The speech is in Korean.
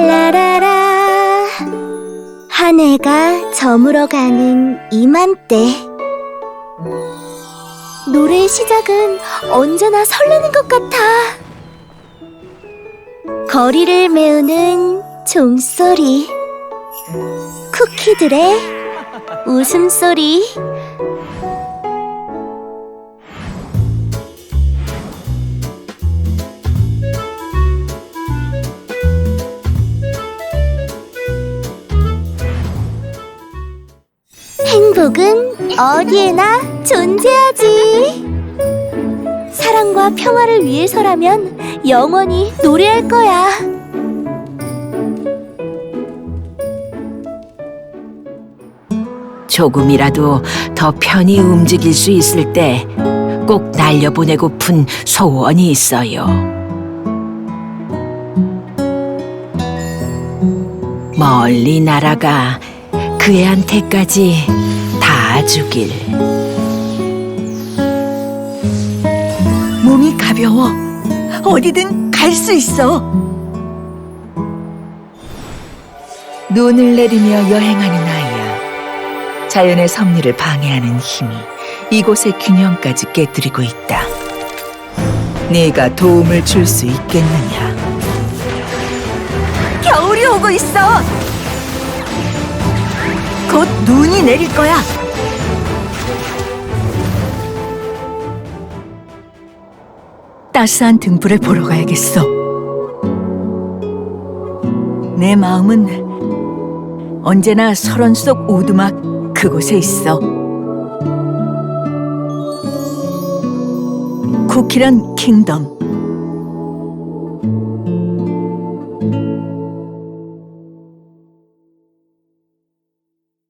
라라라라. 한 해가 저물어가는 이맘때. 노래의 시작은 언제나 설레는 것 같아. 거리를 메우는 종소리. 쿠키들의 웃음소리 행복은 어디에나 존재하지. 사랑과 평화를 위해서라면 영원히 노래할 거야. 조금이라도 더 편히 움직일 수 있을 때 꼭 날려보내고픈 소원이 있어요. 멀리 날아가 그 애한테까지 다 주길. 몸이 가벼워. 어디든 갈 수 있어. 눈을 내리며 여행하는 아이야. 자연의 섭리를 방해하는 힘이 이곳의 균형까지 깨뜨리고 있다. 네가 도움을 줄 수 있겠느냐? 겨울이 오고 있어. 곧 눈이 내릴 거야. 따스한 등불을 보러 가야겠어. 내 마음은 언제나 설원 속 오두막 그곳에 있어. 쿠키런 킹덤.